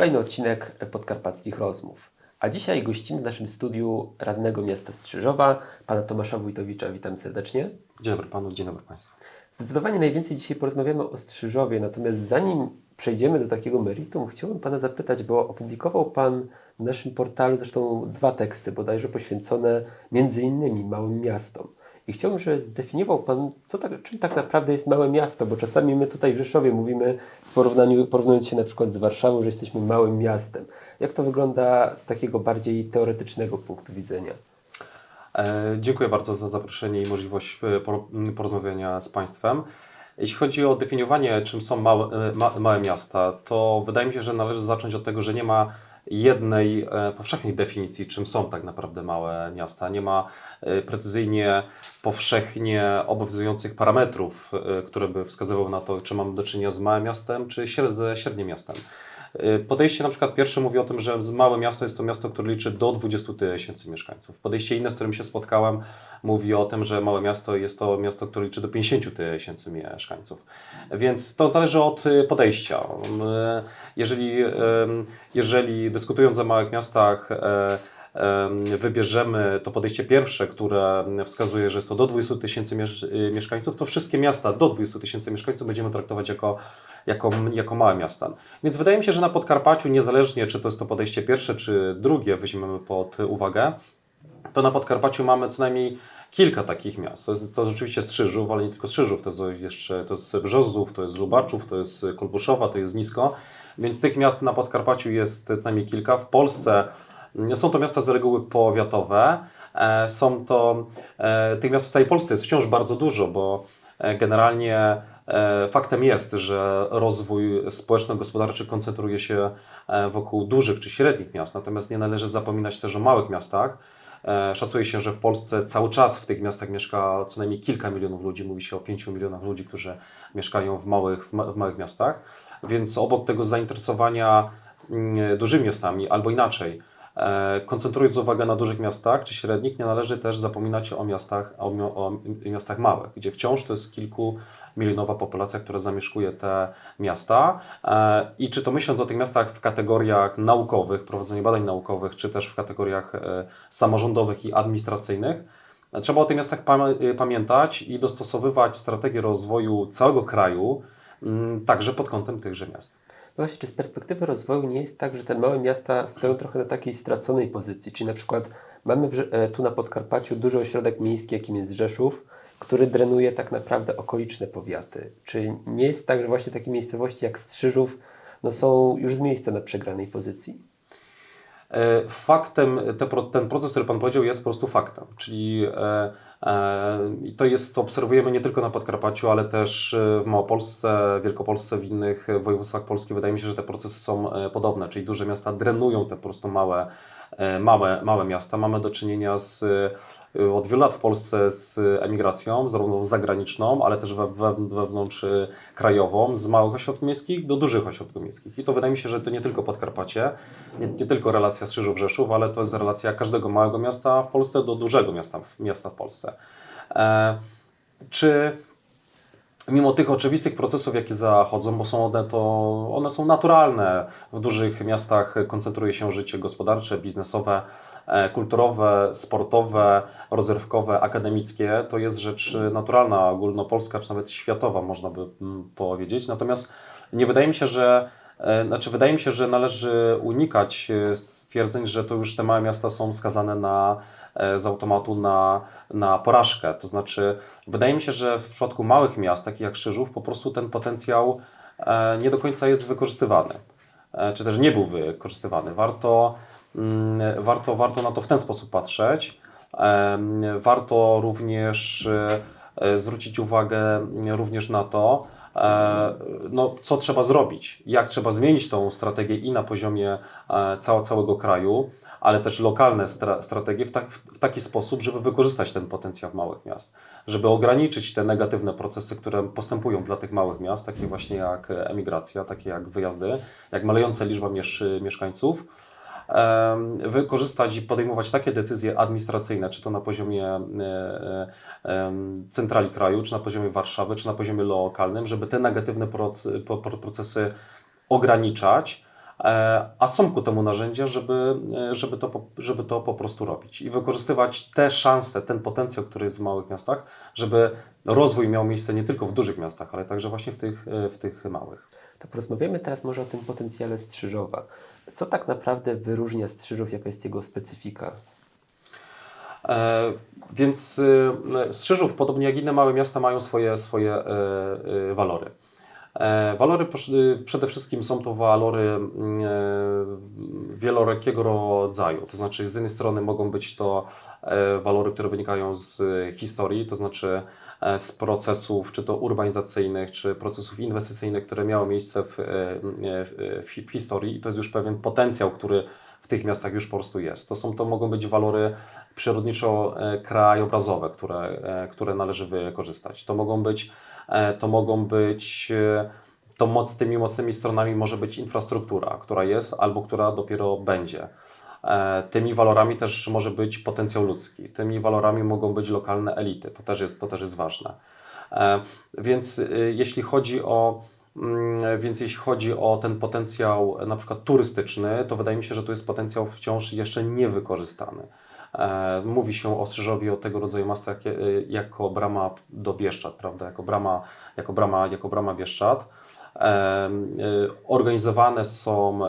Kolejny odcinek Podkarpackich Rozmów. A dzisiaj gościmy w naszym studiu radnego miasta Strzyżowa, pana Tomasza Wójtowicza. Witam serdecznie. Dzień dobry panu, dzień dobry państwu. Zdecydowanie najwięcej dzisiaj porozmawiamy o Strzyżowie, natomiast zanim przejdziemy do takiego meritum, chciałbym pana zapytać, bo opublikował pan w naszym portalu zresztą dwa teksty, bodajże poświęcone między innymi małym miastom. I chciałbym, żeby zdefiniował Pan, co tak, czym tak naprawdę jest małe miasto, bo czasami my tutaj w Rzeszowie mówimy, w porównaniu, porównując się na przykład z Warszawą, że jesteśmy małym miastem. Jak to wygląda z takiego bardziej teoretycznego punktu widzenia? E, dziękuję bardzo za zaproszenie i możliwość e, por- m, porozmawiania z państwem. Jeśli chodzi o definiowanie, czym są małe, e, ma, małe miasta, to wydaje mi się, że należy zacząć od tego, że nie ma jednej e, powszechnej definicji, czym są tak naprawdę małe miasta. Nie ma e, precyzyjnie, powszechnie obowiązujących parametrów, e, które by wskazywały na to, czy mamy do czynienia z małym miastem, czy ze średnim miastem. Y, Podejście na przykład pierwsze mówi o tym, że małe miasto jest to miasto, które liczy do 20 tysięcy mieszkańców. Podejście inne, z którym się spotkałem, mówi o tym, że małe miasto jest to miasto, które liczy do 50 tysięcy mieszkańców. Więc to zależy od y, podejścia. Y, Jeżeli, jeżeli dyskutując o małych miastach, e, em, wybierzemy to podejście pierwsze, które wskazuje, że jest to do 20 tysięcy miesz- mieszkańców, to wszystkie miasta do 20 tysięcy mieszkańców będziemy traktować jako, jako, jako małe miasta. Więc wydaje mi się, że na Podkarpaciu, niezależnie czy to jest to podejście pierwsze, czy drugie, weźmiemy pod uwagę, to na Podkarpaciu mamy co najmniej kilka takich miast. To jest to oczywiście Strzyżów, ale nie tylko Strzyżów, to jest jeszcze to jest Brzozów, to jest Lubaczów, to jest Kolbuszowa, to jest Nisko. Więc tych miast na Podkarpaciu jest co najmniej kilka. W Polsce mm, są to miasta z reguły powiatowe. E, Są to, e, tych miast w całej Polsce jest wciąż bardzo dużo, bo e, generalnie faktem jest, że rozwój społeczno-gospodarczy koncentruje się e, wokół dużych czy średnich miast, natomiast nie należy zapominać też o małych miastach. E, Szacuje się, że w Polsce cały czas w tych miastach mieszka co najmniej kilka milionów ludzi. Mówi się o 5 milionach ludzi, którzy mieszkają w małych, w ma- w małych miastach. Więc obok tego zainteresowania mm, dużymi miastami, albo inaczej, e, koncentrując uwagę na dużych miastach czy średnich, nie należy też zapominać o miastach, o, o miastach małych, gdzie wciąż to jest kilkumilionowa populacja, która zamieszkuje te miasta. E, I czy to myśląc o tych miastach w kategoriach naukowych, prowadzenie badań naukowych, czy też w kategoriach e, samorządowych i administracyjnych, e, trzeba o tych miastach y, pamiętać i dostosowywać strategię rozwoju całego kraju, mm, także pod kątem tychże miast. No właśnie, czy z perspektywy rozwoju nie jest tak, że te małe miasta stoją trochę na takiej straconej pozycji? Czyli na przykład mamy e, tu na Podkarpaciu duży ośrodek miejski, jakim jest Rzeszów, który drenuje tak naprawdę okoliczne powiaty. Czy nie jest tak, że właśnie takie miejscowości jak Strzyżów no są już z miejsca na przegranej pozycji? E, Faktem, ten proces, który Pan powiedział, jest po prostu faktem. Czyli e, e, to jest, to obserwujemy nie tylko na Podkarpaciu, ale też w Małopolsce, Wielkopolsce, w innych województwach Polski. Wydaje mi się, że te procesy są podobne, czyli duże miasta drenują te po prostu małe, małe, małe miasta. Mamy do czynienia z, od wielu lat w Polsce z emigracją, zarówno zagraniczną, ale też we, we, wewnątrz e, krajową, z małych ośrodków miejskich do dużych ośrodków miejskich. I to wydaje mi się, że to nie tylko Podkarpacie, nie, nie tylko relacja Strzyżów-Rzeszów, ale to jest relacja każdego małego miasta w Polsce do dużego miasta, miasta w Polsce. E, czy mimo tych oczywistych procesów, jakie zachodzą, bo są one, to one są naturalne. W dużych miastach koncentruje się życie gospodarcze, biznesowe, kulturowe, sportowe, rozrywkowe, akademickie. To jest rzecz naturalna, ogólnopolska, czy nawet światowa, można by mm, powiedzieć. Natomiast nie wydaje mi się, że e, znaczy, wydaje mi się, że należy unikać e, stwierdzeń, że to już te małe miasta są skazane na, e, z automatu na, na porażkę. To znaczy, wydaje mi się, że w przypadku małych miast, takich jak Krzyżów, po prostu ten potencjał e, nie do końca jest wykorzystywany, e, czy też nie był wykorzystywany. Warto, warto, warto na to w ten sposób patrzeć. Warto również e, e, zwrócić uwagę mm, również na to, e, no, co trzeba zrobić, jak trzeba zmienić tą strategię i na poziomie całego kraju, ale też lokalne stra strategie w, tak, w taki sposób, żeby wykorzystać ten potencjał małych miast, żeby ograniczyć te negatywne procesy, które postępują dla tych małych miast, takie właśnie jak emigracja, takie jak wyjazdy, jak malejąca liczba miesz mieszkańców, wykorzystać i podejmować takie decyzje administracyjne, czy to na poziomie e, e, centrali kraju, czy na poziomie Warszawy, czy na poziomie lokalnym, żeby te negatywne pro, pro, pro, procesy ograniczać, E, A są ku temu narzędzia, żeby, żeby, to, żeby to po prostu robić i wykorzystywać te szanse, ten potencjał, który jest w małych miastach, żeby rozwój miał miejsce nie tylko w dużych miastach, ale także właśnie w tych, w tych małych. To porozmawiamy teraz może o tym potencjale Strzyżowa. Co tak naprawdę wyróżnia Strzyżów, jaka jest jego specyfika? E, Więc e, Strzyżów, podobnie jak inne małe miasta, mają swoje, swoje e, e, walory. E, Walory e, przede wszystkim są to walory mm, e, wielorakiego rodzaju. To znaczy, z jednej strony mogą być to e, walory, które wynikają z e, historii, to znaczy z procesów, czy to urbanizacyjnych, czy procesów inwestycyjnych, które miały miejsce w, e, e, w, w historii, i to jest już pewien potencjał, który w tych miastach już po prostu jest. To, są, to mogą być walory przyrodniczo-krajobrazowe, które, e, które należy wykorzystać. To mogą być, e, to mogą być e, to moc, tymi mocnymi stronami może być infrastruktura, która jest albo która dopiero będzie. E, Tymi walorami też może być potencjał ludzki. Tymi walorami mogą być lokalne elity. To też jest, to też jest ważne. E, Więc y, jeśli chodzi o mm, więc jeśli chodzi o ten potencjał e, na przykład turystyczny, to wydaje mi się, że tu jest potencjał wciąż jeszcze niewykorzystany. Mówi się o o tego rodzaju jak, y, jako brama do Bieszczad, prawda? Jako brama, jako brama, jako brama Bieszczad. Y, Organizowane są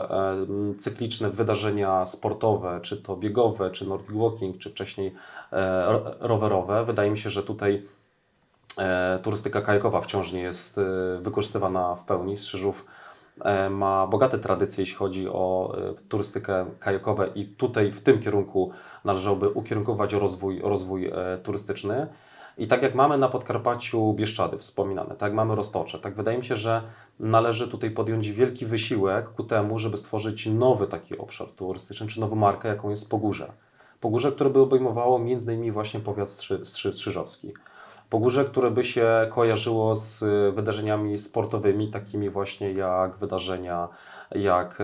cykliczne wydarzenia sportowe, czy to biegowe, czy Nordic Walking, czy wcześniej e, ro- rowerowe. Wydaje mi się, że tutaj e, turystyka kajakowa wciąż nie jest e, wykorzystywana w pełni. Strzyżów ma bogate tradycje, jeśli chodzi o turystykę kajakową i tutaj w tym kierunku należałoby ukierunkować rozwój, rozwój turystyczny. I tak jak mamy na Podkarpaciu Bieszczady wspominane, tak jak mamy Roztocze, tak wydaje mi się, że należy tutaj podjąć wielki wysiłek ku temu, żeby stworzyć nowy taki obszar turystyczny, czy nową markę, jaką jest Pogórze. Pogórze, które by obejmowało między innymi właśnie powiat strzy, strzy, strzyżowski. Pogórze, które by się kojarzyło z wydarzeniami sportowymi, takimi właśnie jak wydarzenia, jak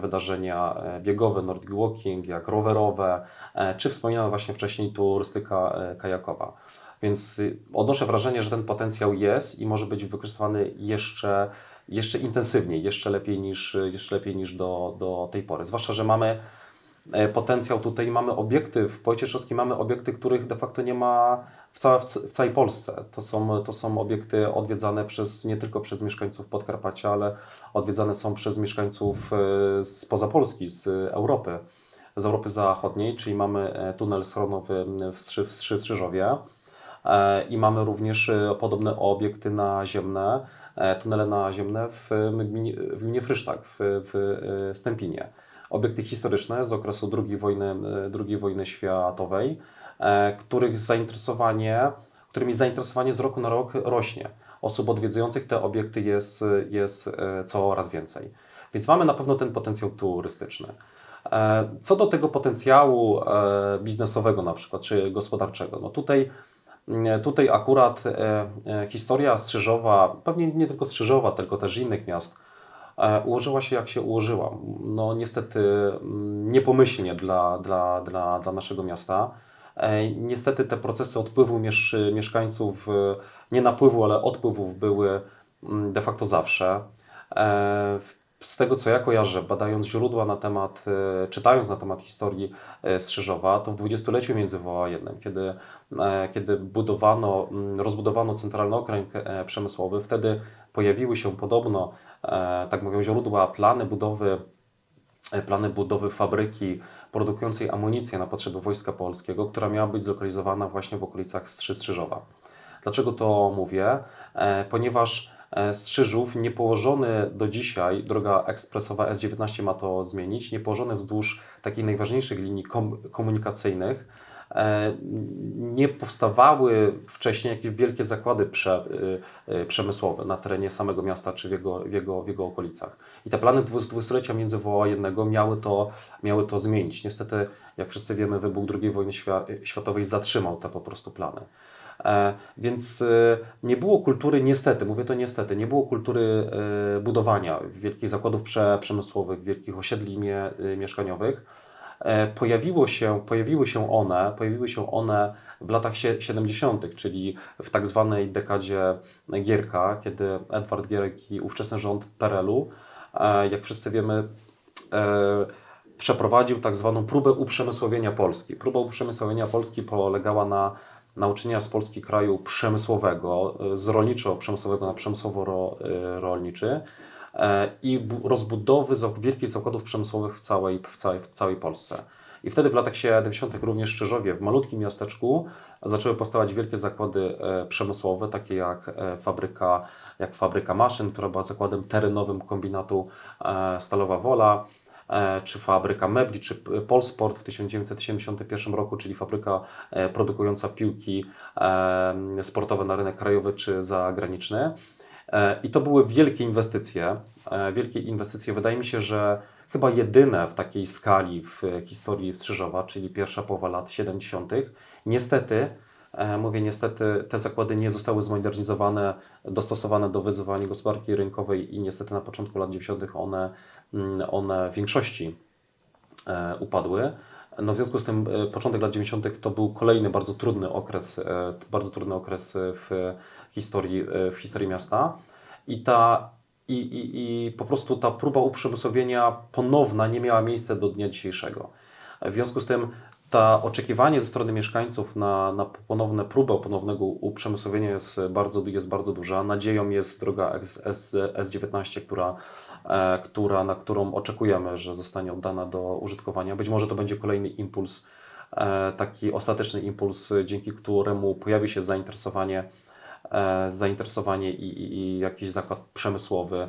wydarzenia e, biegowe, Nordic Walking, jak rowerowe, e, czy wspomniana właśnie wcześniej turystyka e, kajakowa. Więc y, odnoszę wrażenie, że ten potencjał jest i może być wykorzystywany jeszcze, jeszcze intensywniej, jeszcze lepiej niż, jeszcze lepiej niż do, do tej pory. Zwłaszcza, że mamy e, potencjał tutaj, mamy obiekty, w Powiecie mamy obiekty, których de facto nie ma w, cała, w, całej Polsce. To są, to są obiekty odwiedzane przez, nie tylko przez mieszkańców Podkarpacia, ale odwiedzane są przez mieszkańców e, spoza Polski, z Europy, z Europy Zachodniej, czyli mamy e, tunel schronowy w, Strzy, w Strzy, w Strzyżowie e, i mamy również e, podobne obiekty naziemne, e, tunele naziemne w, e, gminie, w gminie Frysztak, w, w e, Stępinie obiekty historyczne z okresu II wojny, e, II wojny światowej, e, których zainteresowanie, którymi zainteresowanie z roku na rok rośnie. Osób odwiedzających te obiekty jest, jest e, coraz więcej. Więc mamy na pewno ten potencjał turystyczny. E, Co do tego potencjału e, biznesowego na przykład, czy gospodarczego, no tutaj Tutaj akurat e, e, historia Strzyżowa, pewnie nie tylko Strzyżowa, tylko też innych miast, e, ułożyła się jak się ułożyła. No niestety mm, niepomyślnie dla, dla, dla, dla naszego miasta. E, Niestety te procesy odpływu miesz, mieszkańców, e, nie napływu, ale odpływów były mm, de facto zawsze. Z tego co ja kojarzę, badając źródła na temat, e, czytając na temat historii e, Strzyżowa, to w dwudziestoleciu międzywojennym, kiedy, e, kiedy budowano, mm, rozbudowano centralny okręg przemysłowy, wtedy pojawiły się podobno, tak mówią źródła, plany budowy plany budowy fabryki produkującej amunicję na potrzeby Wojska Polskiego, która miała być zlokalizowana właśnie w okolicach Strzy- Strzyżowa. Dlaczego to mówię? Ponieważ Strzyżów nie położony do dzisiaj, droga ekspresowa S19 ma to zmienić, nie położony wzdłuż takich najważniejszych linii kom- komunikacyjnych, e, nie powstawały wcześniej jakieś wielkie zakłady prze, y, przemysłowe na terenie samego miasta czy w jego, w jego, w jego okolicach. I te plany dwudziestolecia międzywojennego miały to, miały to zmienić. Niestety, jak wszyscy wiemy, wybuch II wojny świa światowej zatrzymał te po prostu plany. E, więc e, nie było kultury, niestety, mówię to niestety, nie było kultury e, budowania wielkich zakładów prze, przemysłowych, wielkich osiedli mie, mieszkaniowych. Pojawiło się, pojawiły się one, pojawiły się one w latach sie- 70., czyli w tak zwanej dekadzie Gierka, kiedy Edward Gierek i ówczesny rząd PRL-u, e, jak wszyscy wiemy, przeprowadził tak zwaną próbę uprzemysłowienia Polski. Próba uprzemysłowienia Polski polegała na na uczynienia z Polski kraju przemysłowego, e, z rolniczo-przemysłowego na przemysłowo-rolniczy e, i bu- rozbudowy wielkich zakładów przemysłowych w całej, w, całej, w całej Polsce. I wtedy w latach 70. również w Czyżowie, w malutkim miasteczku, zaczęły powstawać wielkie zakłady e, przemysłowe, takie jak e, fabryka, jak fabryka maszyn, która była zakładem terenowym kombinatu e, Stalowa Wola, e, czy fabryka mebli, czy Polsport w 1971 roku, czyli fabryka e, produkująca piłki e, sportowe na rynek krajowy czy zagraniczny. E, I to były wielkie inwestycje. e, Wielkie inwestycje. Wydaje mi się, że chyba jedyne w takiej skali w historii Strzyżowa, czyli pierwsza połowa lat 70. Niestety, e, mówię niestety, te zakłady nie zostały zmodernizowane, dostosowane do wyzwań gospodarki rynkowej i niestety na początku lat 90. one, one w większości e, upadły. No w związku z tym e, początek lat 90. to był kolejny bardzo trudny okres, e, bardzo trudny okres w historii, w historii miasta. I ta i, i, I po prostu ta próba uprzemysłowienia ponowna nie miała miejsca do dnia dzisiejszego. W związku z tym ta oczekiwanie ze strony mieszkańców na, na ponowne próbę ponownego uprzemysłowienia jest bardzo, jest bardzo duża. Nadzieją jest droga S, S, S19, która, e, która, na którą oczekujemy, że zostanie oddana do użytkowania. Być może to będzie kolejny impuls, e, taki ostateczny impuls, dzięki któremu pojawi się zainteresowanie e, zainteresowanie i, i, i jakiś zakład przemysłowy,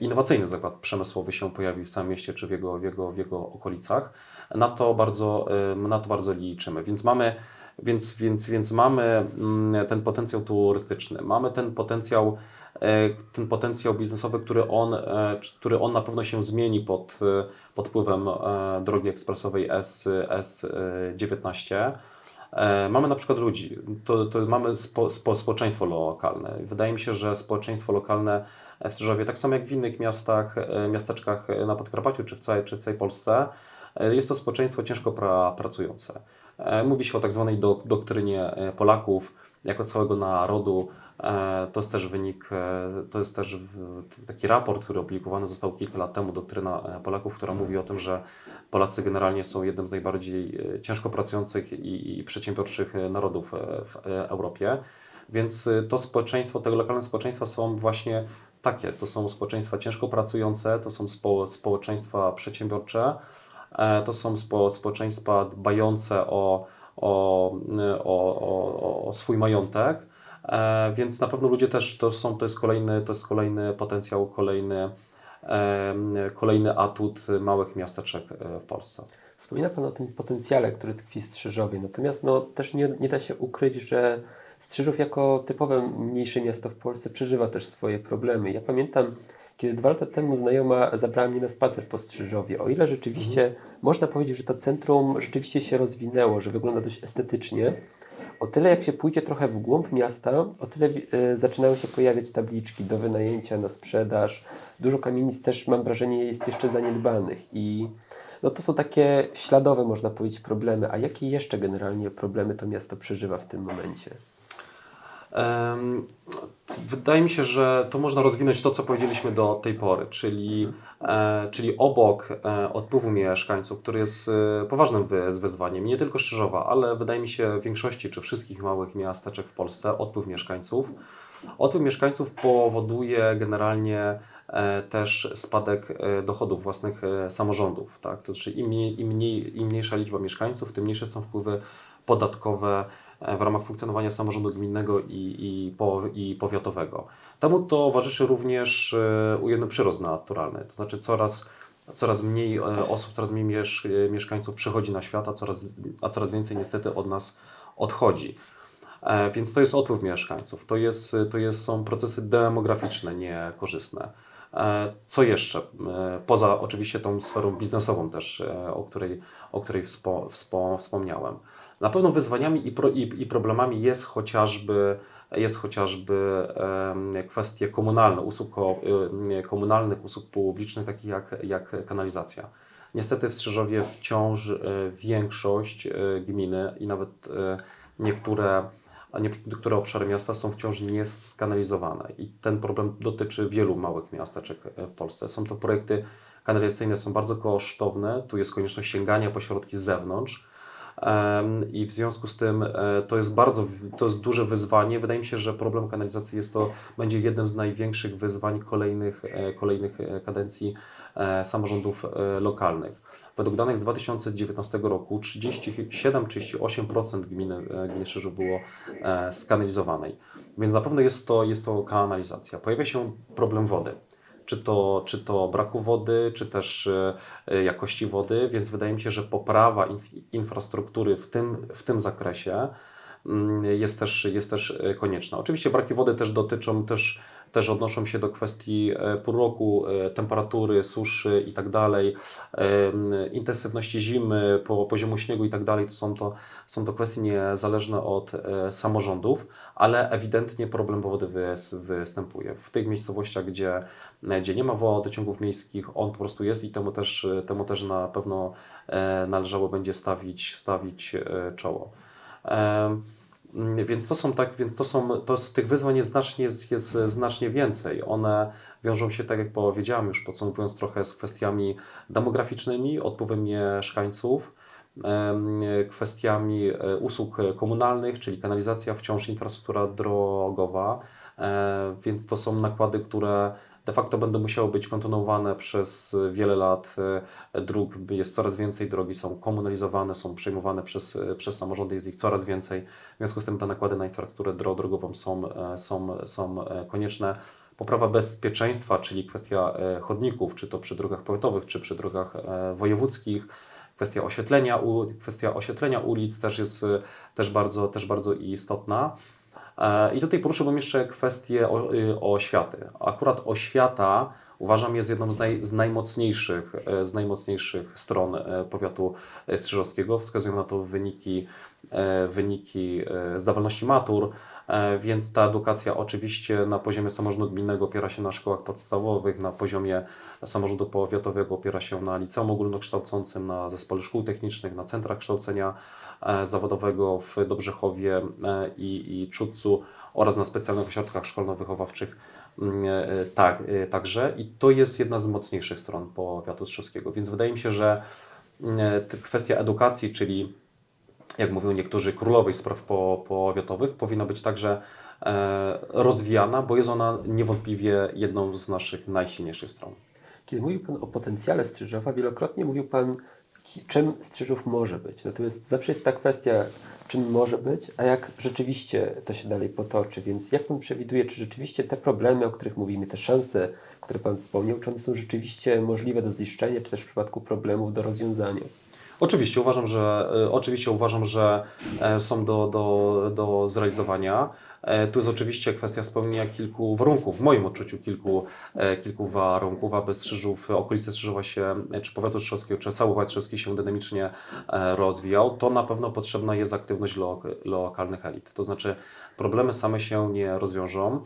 innowacyjny zakład przemysłowy się pojawi w samym mieście czy w jego, w jego, w jego okolicach. Na to bardzo, e, na to bardzo liczymy. Więc mamy, więc, więc, więc mamy mm, ten potencjał turystyczny, mamy ten potencjał, e, ten potencjał biznesowy, który on, e, który on na pewno się zmieni pod, e, pod wpływem e, drogi ekspresowej S, S19. E, Mamy na przykład ludzi, to, to mamy spo, spo, społeczeństwo lokalne. Wydaje mi się, że społeczeństwo lokalne w Strzyżowie, tak samo jak w innych miastach, e, miasteczkach na Podkarpaciu czy w całej, czy w całej Polsce, e, jest to społeczeństwo ciężko pra, pracujące. E, Mówi się o tak zwanej do, doktrynie e, Polaków jako całego narodu. E, To jest też wynik, e, to jest też taki raport, który opublikowany został kilka lat temu, doktryna e, Polaków, która mówi o tym, że Polacy generalnie są jednym z najbardziej e, ciężko pracujących i, i przedsiębiorczych e, narodów e, w e, Europie. Więc e, to społeczeństwo, te lokalne społeczeństwa są właśnie takie. To są społeczeństwa ciężko pracujące, to są spo, społeczeństwa przedsiębiorcze, e, to są spo, społeczeństwa dbające o, o, o, o, o swój majątek. E, więc na pewno ludzie też to są, to jest kolejny, to jest kolejny potencjał, kolejny, em, kolejny atut małych miasteczek e, w Polsce. Wspomina Pan o tym potencjale, który tkwi w Strzyżowie. Natomiast no, też nie, nie da się ukryć, że Strzyżów jako typowe mniejsze miasto w Polsce przeżywa też swoje problemy. Ja pamiętam, kiedy dwa lata temu znajoma zabrała mnie na spacer po Strzyżowie. O ile rzeczywiście można powiedzieć, że to centrum rzeczywiście się rozwinęło, że wygląda dość estetycznie, o tyle jak się pójdzie trochę w głąb miasta, o tyle e, zaczynają się pojawiać tabliczki do wynajęcia na sprzedaż. Dużo kamienic też mam wrażenie jest jeszcze zaniedbanych i no to są takie śladowe, można powiedzieć, problemy. A jakie jeszcze generalnie problemy to miasto przeżywa w tym momencie? Wydaje mi się, że to można rozwinąć to, co powiedzieliśmy do tej pory, czyli, e, czyli obok e, odpływu mieszkańców, który jest e, poważnym wy- wyzwaniem, nie tylko Szczerzowa, ale wydaje mi się w większości czy wszystkich małych miasteczek w Polsce, odpływ mieszkańców. Odpływ mieszkańców powoduje generalnie też spadek dochodów własnych samorządów. Tak? To znaczy im, mniej, im, mniej, im mniejsza liczba mieszkańców, tym mniejsze są wpływy podatkowe w ramach funkcjonowania samorządu gminnego i, i, po, i powiatowego. Temu towarzyszy również e, ujemny przyrost naturalny, to znaczy coraz, coraz mniej e, osób, coraz mniej miesz, e, mieszkańców przychodzi na świat, a coraz, a coraz więcej niestety od nas odchodzi. E, Więc to jest odpływ mieszkańców, to, jest, to jest, są procesy demograficzne niekorzystne. E, Co jeszcze? E, Poza oczywiście tą sferą biznesową też, e, o której, o której wspo, wspo, wspomniałem. Na pewno wyzwaniami i, pro, i, i problemami jest chociażby, jest chociażby kwestie komunalne, usług y, komunalnych, usług publicznych, takich jak, jak kanalizacja. Niestety w Strzyżowie wciąż e, większość e, gminy i nawet niektóre, niektóre obszary miasta są wciąż nieskanalizowane i ten problem dotyczy wielu małych miasteczek e, w Polsce. Są to projekty, kanalizacyjne są bardzo kosztowne, tu jest konieczność sięgania po środki z zewnątrz. I w związku z tym e, to jest bardzo, to jest duże wyzwanie. Wydaje mi się, że problem kanalizacji jest to, będzie jednym z największych wyzwań kolejnych, e, kolejnych e, kadencji samorządów lokalnych. Według danych z 2019 roku 37-38% gminy, gminy Strzyżów było skanalizowanej. Więc na pewno jest to, jest to kanalizacja. Pojawia się problem wody. Czy to, czy to braku wody, czy też e, jakości wody, więc wydaje mi się, że poprawa inf- infrastruktury w tym, w tym zakresie mm, jest też, jest też e, konieczna. Oczywiście braki wody też dotyczą, też, też odnoszą się do kwestii e, pół roku, e, temperatury, suszy i tak dalej, intensywności zimy, po poziomu śniegu i tak dalej. To są to, są to kwestie niezależne od e, samorządów, ale ewidentnie problem wody wys- występuje. W tych miejscowościach, gdzie, gdzie nie ma wodociągów miejskich, on po prostu jest i temu też, temu też na pewno e, należało będzie stawić, stawić e, czoło. Em, Mm, Więc to są tak, więc to są, to z tych wyzwań jest znacznie, jest, jest znacznie więcej. One wiążą się, tak jak powiedziałem już podsumowując trochę, z kwestiami demograficznymi, odpływem mieszkańców, kwestiami e, usług komunalnych, czyli kanalizacja, wciąż infrastruktura drogowa, e, więc to są nakłady, które de facto będą musiały być kontynuowane przez wiele lat. E, Dróg jest coraz więcej, drogi są komunalizowane, są przejmowane przez, przez samorządy, jest ich coraz więcej. W związku z tym te nakłady na infrastrukturę dro- drogową są, e, są, są e, konieczne. Poprawa bezpieczeństwa, czyli kwestia e, chodników, czy to przy drogach powiatowych, czy przy drogach e, wojewódzkich. Kwestia oświetlenia, kwestia oświetlenia ulic też jest e, też bardzo, też bardzo istotna. E, I tutaj poruszyłbym jeszcze kwestię y, oświaty. Akurat oświata uważam jest jedną z, naj, z, najmocniejszych, e, z najmocniejszych stron e, powiatu strzyżowskiego. Wskazują na to wyniki, wyniki zdawalności matur, więc ta edukacja oczywiście na poziomie samorządu gminnego opiera się na szkołach podstawowych, na poziomie samorządu powiatowego opiera się na liceum ogólnokształcącym, na zespole szkół technicznych, na centrach kształcenia zawodowego w Dobrzechowie e, i, i Czudcu oraz na specjalnych ośrodkach szkolno-wychowawczych e, tak, e, także. I to jest jedna z mocniejszych stron powiatu strzeskiego. Więc wydaje mi się, że mm, kwestia edukacji, czyli jak mówią niektórzy, królowej spraw po, powiatowych, powinna być także e, rozwijana, bo jest ona niewątpliwie jedną z naszych najsilniejszych stron. Kiedy mówił Pan o potencjale Strzyżowa, wielokrotnie mówił Pan, czym Strzyżów może być. Natomiast zawsze jest ta kwestia, czym może być, a jak rzeczywiście to się dalej potoczy. Więc jak Pan przewiduje, czy rzeczywiście te problemy, o których mówimy, te szanse, które Pan wspomniał, czy one są rzeczywiście możliwe do ziszczenia, czy też w przypadku problemów do rozwiązania? Oczywiście uważam, że, e, oczywiście uważam, że e, są do, do, do zrealizowania. E, Tu jest oczywiście kwestia spełnienia kilku warunków, w moim odczuciu kilku, kilku warunków, aby Strzyżów, okolice Strzyżowa się, czy powiatu strzyżowskiego, czy cały powiat strzyżowski się dynamicznie rozwijał, to na pewno potrzebna jest aktywność lo, lokalnych elit. To znaczy problemy same się nie rozwiążą.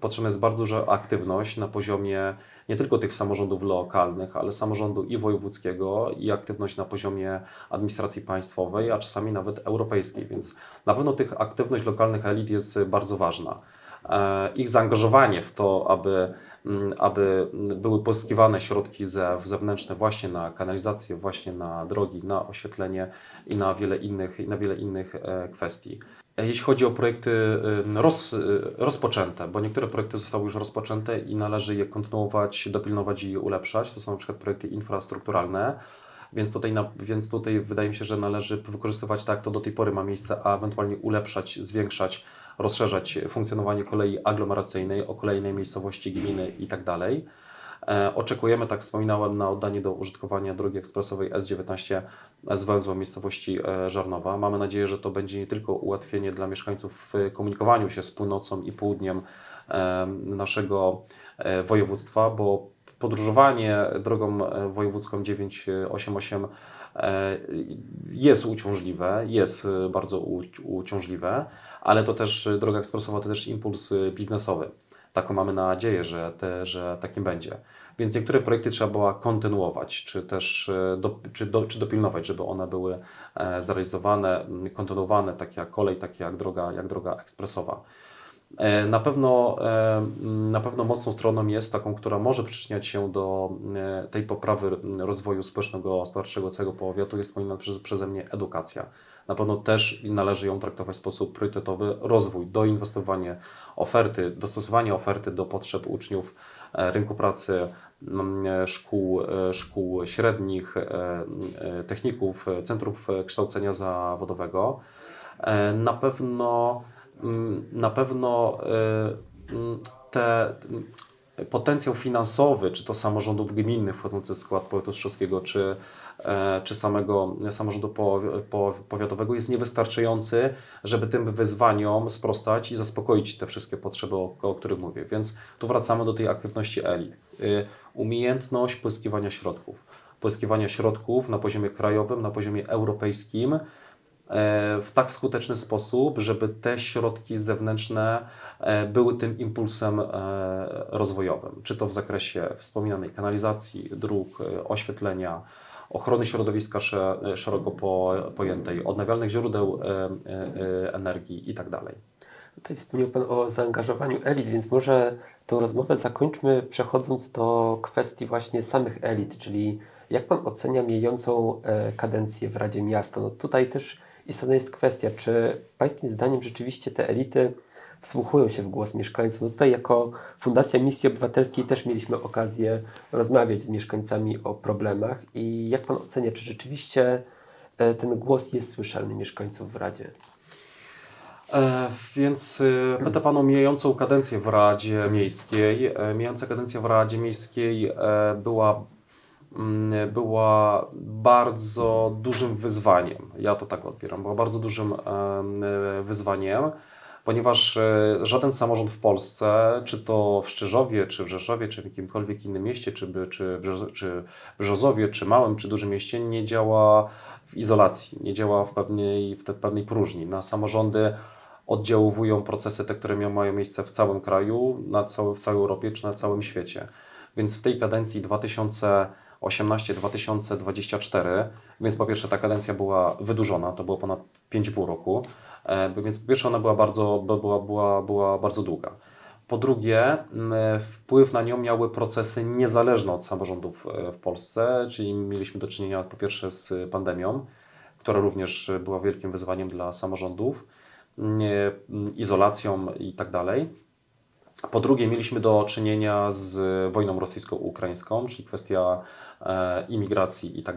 Potrzebna jest bardzo duża aktywność na poziomie nie tylko tych samorządów lokalnych, ale samorządu i wojewódzkiego i aktywność na poziomie administracji państwowej, a czasami nawet europejskiej, więc na pewno tych aktywność lokalnych elit jest bardzo ważna. E, Ich zaangażowanie w to, aby, mm, aby były pozyskiwane środki ze, zewnętrzne właśnie na kanalizację, właśnie na drogi, na oświetlenie i na wiele innych, i na wiele innych e, kwestii. Jeśli chodzi o projekty roz, y, rozpoczęte, bo niektóre projekty zostały już rozpoczęte i należy je kontynuować, dopilnować i ulepszać, to są na przykład projekty infrastrukturalne, więc tutaj, na, więc tutaj wydaje mi się, że należy wykorzystywać tak, to do tej pory ma miejsce, a ewentualnie ulepszać, zwiększać, rozszerzać funkcjonowanie kolei aglomeracyjnej o kolejnej miejscowości, gminy i tak dalej. Oczekujemy, tak wspominałem, na oddanie do użytkowania drogi ekspresowej S19 z węzła miejscowości e, Żarnowa. Mamy nadzieję, że to będzie nie tylko ułatwienie dla mieszkańców w komunikowaniu się z północą i południem e, naszego e, województwa, bo podróżowanie drogą e, wojewódzką 988 e, jest uciążliwe, jest e, bardzo uciążliwe, ale to też e, droga ekspresowa to też impuls e, biznesowy. Taką mamy nadzieję, że, te, że takim będzie. Więc niektóre projekty trzeba było kontynuować, czy też e, do, czy, do, czy dopilnować, żeby one były e, zrealizowane, kontynuowane, tak jak kolej, tak jak droga, jak droga ekspresowa. E, Na pewno, na pewno mocną stroną jest taką, która może przyczyniać się do tej poprawy rozwoju społecznego, gospodarczego całego powiatu, jest wspomniana przez, przeze mnie edukacja. Na pewno też należy ją traktować w sposób priorytetowy. Rozwój, doinwestowanie oferty, dostosowanie oferty do potrzeb uczniów e, rynku pracy, e, szkół, e, szkół średnich, techników, centrów kształcenia zawodowego. Na pewno, na pewno te potencjał finansowy, czy to samorządów gminnych wchodzących w skład powiatu ostrzowskiego, czy, e, czy samego samorządu po, po, powiatowego jest niewystarczający, żeby tym wyzwaniom sprostać i zaspokoić te wszystkie potrzeby, o, których mówię. Więc tu wracamy do tej aktywności elit. Y, Umiejętność pozyskiwania środków. Pozyskiwania środków na poziomie krajowym, na poziomie europejskim, e, w tak skuteczny sposób, żeby te środki zewnętrzne były tym impulsem e, rozwojowym, czy to w zakresie wspominanej kanalizacji, dróg, e, oświetlenia, ochrony środowiska sze- szeroko po- pojętej, odnawialnych źródeł e, e, e, energii itd. Tutaj wspomniał Pan o zaangażowaniu elit, więc może tę rozmowę zakończmy przechodząc do kwestii właśnie samych elit, czyli jak Pan ocenia mijającą e, kadencję w Radzie Miasta? No tutaj też istotna jest kwestia, czy Pańskim zdaniem rzeczywiście te elity wsłuchują się w głos mieszkańców? No tutaj jako Fundacja Misji Obywatelskiej też mieliśmy okazję rozmawiać z mieszkańcami o problemach i jak Pan ocenia, czy rzeczywiście e, ten głos jest słyszalny mieszkańców w Radzie? E, więc y, pyta Pan o mijającą kadencję w Radzie Miejskiej. E, mijająca kadencja w Radzie Miejskiej e, była, mm, była bardzo dużym wyzwaniem. Ja to tak odbieram. Była bardzo dużym e, wyzwaniem, ponieważ e, żaden samorząd w Polsce, czy to w Szczyrzowie, czy w Rzeszowie, czy w jakimkolwiek innym mieście, czy, czy, czy Brzozowie, czy małym, czy dużym mieście, nie działa w izolacji, nie działa w pewnej, w pewnej próżni. Na samorządy oddziaływują procesy te, które mają miejsce w całym kraju, na cały, w całej Europie czy na całym świecie. Więc w tej kadencji 2018-2024, więc po pierwsze ta kadencja była wydłużona, to było ponad 5,5 roku, e, więc po pierwsze ona była bardzo, była, była, była bardzo długa. Po drugie, wpływ na nią miały procesy niezależne od samorządów e, w Polsce, czyli mieliśmy do czynienia po pierwsze z pandemią, która również była wielkim wyzwaniem dla samorządów, izolacją i tak dalej. Po drugie, mieliśmy do czynienia z wojną rosyjsko-ukraińską, czyli kwestia imigracji i tak.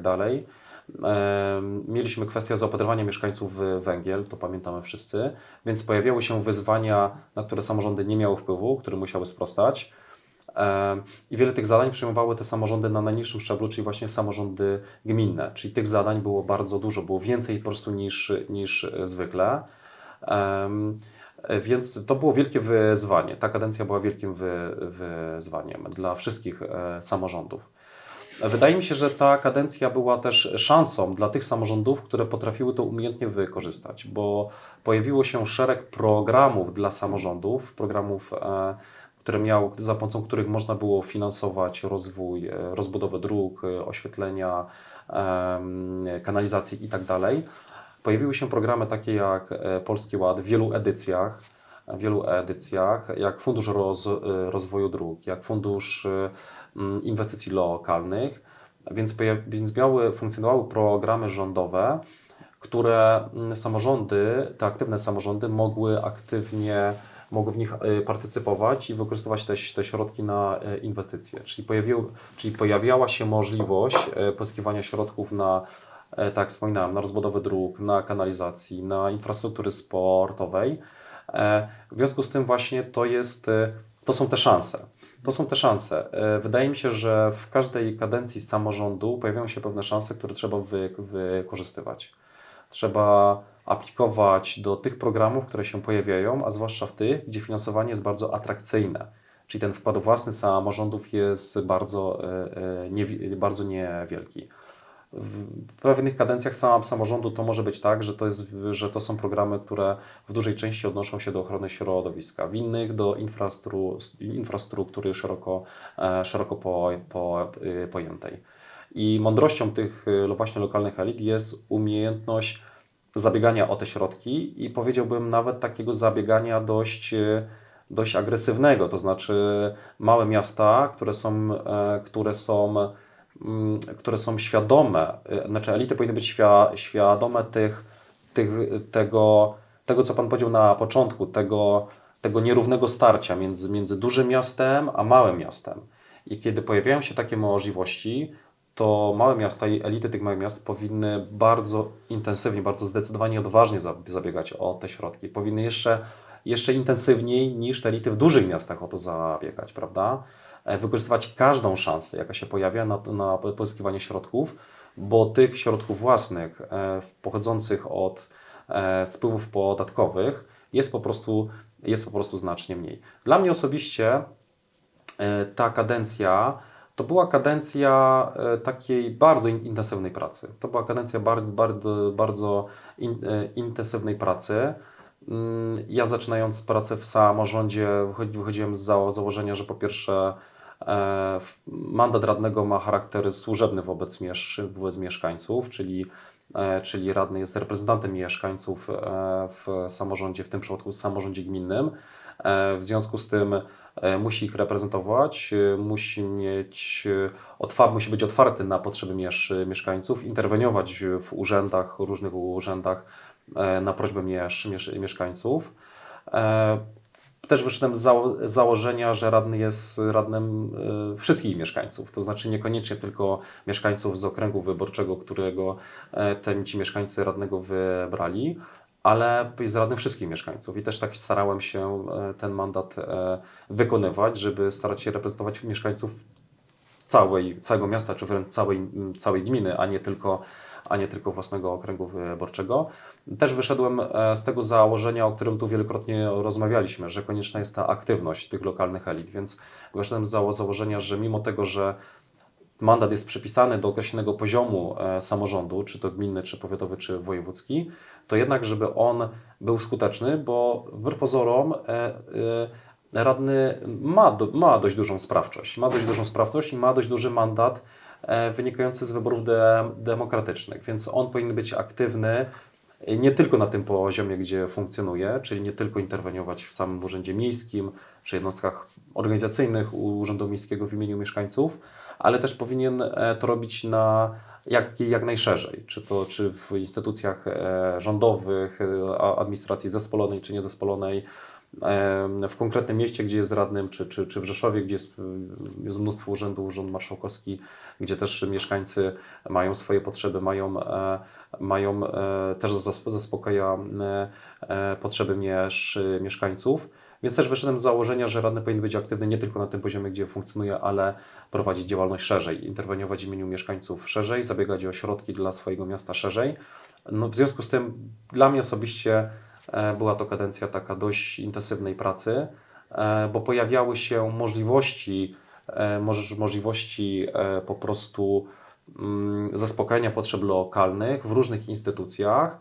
E, Mieliśmy kwestię zaopatrywania mieszkańców w węgiel, to pamiętamy wszyscy, więc pojawiały się wyzwania, na które samorządy nie miały wpływu, które musiały sprostać. E, I wiele tych zadań przejmowały te samorządy na najniższym szczeblu, czyli właśnie samorządy gminne. Czyli tych zadań było bardzo dużo, było więcej po prostu niż, niż zwykle. Więc to było wielkie wyzwanie. Ta kadencja była wielkim wy, wyzwaniem dla wszystkich e, samorządów. Wydaje mi się, że ta kadencja była też szansą dla tych samorządów, które potrafiły to umiejętnie wykorzystać, bo pojawiło się szereg programów dla samorządów, programów, e, które miały, za pomocą których można było finansować rozwój, e, rozbudowę dróg, e, oświetlenia, kanalizacji itd. Pojawiły się programy takie jak Polski Ład w wielu edycjach, w wielu edycjach, jak Fundusz Roz, Rozwoju Dróg, jak Fundusz Inwestycji Lokalnych, więc, więc miały, funkcjonowały programy rządowe, które mm, samorządy, te aktywne samorządy mogły aktywnie mogły w nich e, partycypować i wykorzystywać te, te środki na e, inwestycje. Czyli, pojawił, czyli pojawiała się możliwość e, pozyskiwania środków na, tak jak wspominałem, na rozbudowę dróg, na kanalizacji, na infrastruktury sportowej. E, W związku z tym właśnie to jest, to są te szanse. To są te szanse. E, Wydaje mi się, że w każdej kadencji samorządu pojawiają się pewne szanse, które trzeba wy, wykorzystywać. Trzeba aplikować do tych programów, które się pojawiają, a zwłaszcza w tych, gdzie finansowanie jest bardzo atrakcyjne. Czyli ten wkład własny samorządów jest bardzo, e, e, niewi- bardzo niewielki. W pewnych kadencjach sam, samorządu to może być tak, że to, jest, że to są programy, które w dużej części odnoszą się do ochrony środowiska, w innych do infrastru, infrastruktury szeroko, e, szeroko po, po, y, pojętej. I mądrością tych y, właśnie lokalnych elit jest umiejętność zabiegania o te środki i powiedziałbym nawet takiego zabiegania dość, dość agresywnego, to znaczy małe miasta, które są, e, które są, które są świadome, e, znaczy elity powinny być świa, świadome tych, tych, tego, tego, co Pan powiedział na początku, tego, tego nierównego starcia między, między dużym miastem a małym miastem. I kiedy pojawiają się takie możliwości, to małe miasta i elity tych małych miast powinny bardzo intensywnie, bardzo zdecydowanie odważnie za- zabiegać o te środki. Powinny jeszcze, jeszcze intensywniej niż te elity w dużych miastach o to zabiegać, prawda? E, Wykorzystywać każdą szansę, jaka się pojawia na, na pozyskiwanie środków, bo tych środków własnych e, pochodzących od e, spływów podatkowych jest po prostu, jest po prostu znacznie mniej. Dla mnie osobiście ta kadencja to była kadencja takiej bardzo in- intensywnej pracy. To była kadencja bardzo, bardzo, bardzo in, intensywnej pracy. Mm, Ja zaczynając pracę w samorządzie wychodzi- wychodziłem z za- założenia, że po pierwsze e, mandat radnego ma charakter służebny wobec, miesz, wobec mieszkańców, czyli, e, czyli radny jest reprezentantem mieszkańców e, w samorządzie, w tym przypadku w samorządzie gminnym. W związku z tym musi ich reprezentować, musi mieć e, otwa- musi być otwarty na potrzeby miesz, mieszkańców, interweniować w urzędach, różnych urzędach na prośbę miesz, miesz, mieszkańców. E, Też wyszedłem z zało- z założenia, że radny jest radnym e, wszystkich mieszkańców, to znaczy niekoniecznie tylko mieszkańców z okręgu wyborczego, którego e, te ci mieszkańcy radnego wybrali, ale jest radnym wszystkich mieszkańców. I też tak starałem się e, ten mandat e, wykonywać, żeby starać się reprezentować mieszkańców całej, całego miasta, czy wręcz całej, całej gminy, a nie tylko, a nie tylko własnego okręgu wyborczego. Też wyszedłem e, z tego założenia, o którym tu wielokrotnie rozmawialiśmy, że konieczna jest ta aktywność tych lokalnych elit, więc wyszedłem z zało- założenia, że mimo tego, że mandat jest przypisany do określonego poziomu e, samorządu, czy to gminny, czy powiatowy, czy wojewódzki, to jednak, żeby on był skuteczny, bo wbrew pozorom e, radny ma, do, ma dość dużą sprawczość, ma dość dużą sprawczość i ma dość duży mandat wynikający z wyborów de, demokratycznych, więc on powinien być aktywny e, nie tylko na tym poziomie, gdzie funkcjonuje, czyli nie tylko interweniować w samym urzędzie miejskim, czy jednostkach organizacyjnych Urzędu Miejskiego w imieniu mieszkańców, ale też powinien e, to robić na jak, jak najszerzej, czy to czy w instytucjach e, rządowych, e, administracji zespolonej czy niezespolonej, e, w konkretnym mieście, gdzie jest radnym, czy, czy, czy w Rzeszowie, gdzie jest, e, jest mnóstwo urzędów, urząd marszałkowski, gdzie też mieszkańcy mają swoje potrzeby, mają, e, mają e, też zas- zaspokaja e, potrzeby miesz, mieszkańców. Więc też wyszedłem z założenia, że radny powinien być aktywny nie tylko na tym poziomie, gdzie funkcjonuje, ale prowadzić działalność szerzej, interweniować w imieniu mieszkańców szerzej, zabiegać o środki dla swojego miasta szerzej. No, w związku z tym dla mnie osobiście była to kadencja taka dość intensywnej pracy, e, bo pojawiały się możliwości, e, moż- możliwości e, po prostu mm, zaspokajania potrzeb lokalnych w różnych instytucjach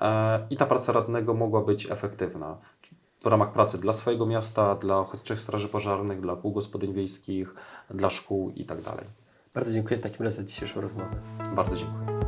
e, i ta praca radnego mogła być efektywna w ramach pracy dla swojego miasta, dla ochotniczych straży pożarnych, dla kół gospodyń wiejskich, dla szkół i tak. Bardzo dziękuję w takim razie za dzisiejszą rozmowę. Bardzo dziękuję.